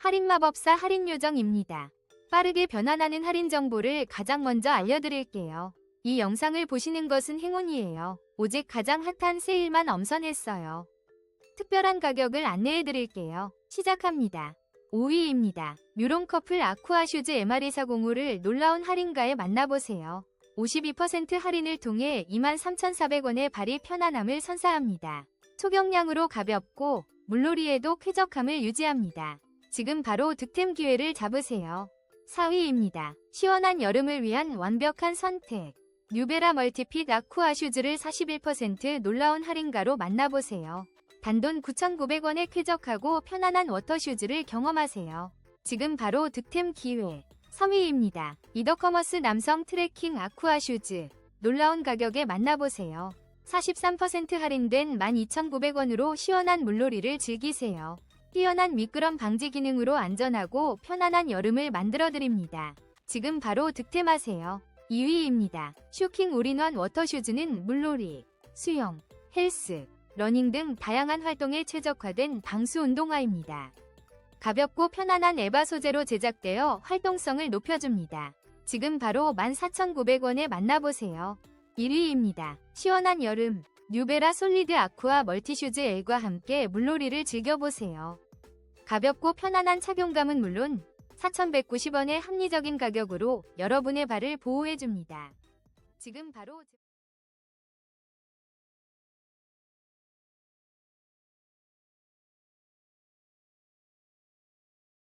할인 마법사 할인 요정입니다. 빠르게 변환하는 할인 정보를 가장 먼저 알려드릴게요. 이 영상을 보시는 것은 행운이에요. 오직 가장 핫한 세일만 엄선했어요. 특별한 가격을 안내해드릴게요. 시작합니다. 5위입니다. 뮤롱 커플 아쿠아 슈즈 MR240을 놀라운 할인가에 만나보세요. 52% 할인을 통해 23,400원의 발이 편안함을 선사합니다. 초경량으로 가볍고 물놀이에도 쾌적함을 유지합니다. 지금 바로 득템 기회를 잡으세요. 4위입니다. 시원한 여름을 위한 완벽한 선택. 뉴베라 멀티핏 아쿠아 슈즈를 41% 놀라운 할인가로 만나보세요. 단돈 9,900원에 쾌적하고 편안한 워터 슈즈를 경험하세요. 지금 바로 득템 기회. 3위입니다. 이더커머스 남성 트레킹 아쿠아 슈즈. 놀라운 가격에 만나보세요. 43% 할인된 12,900원으로 시원한 물놀이를 즐기세요. 뛰어난 미끄럼 방지 기능으로 안전하고 편안한 여름을 만들어드립니다. 지금 바로 득템하세요. 2위입니다. 쇼킹 올인원 워터슈즈는 물놀이, 수영, 헬스, 러닝 등 다양한 활동에 최적화된 방수 운동화입니다. 가볍고 편안한 에바 소재로 제작되어 활동성을 높여줍니다. 지금 바로 14,900원에 만나보세요. 1위입니다. 시원한 여름, 뉴베라 솔리드 아쿠아 멀티슈즈 L과 함께 물놀이를 즐겨보세요. 가볍고 편안한 착용감은 물론 4,190원의 합리적인 가격으로 여러분의 발을 보호해줍니다. 지금 바로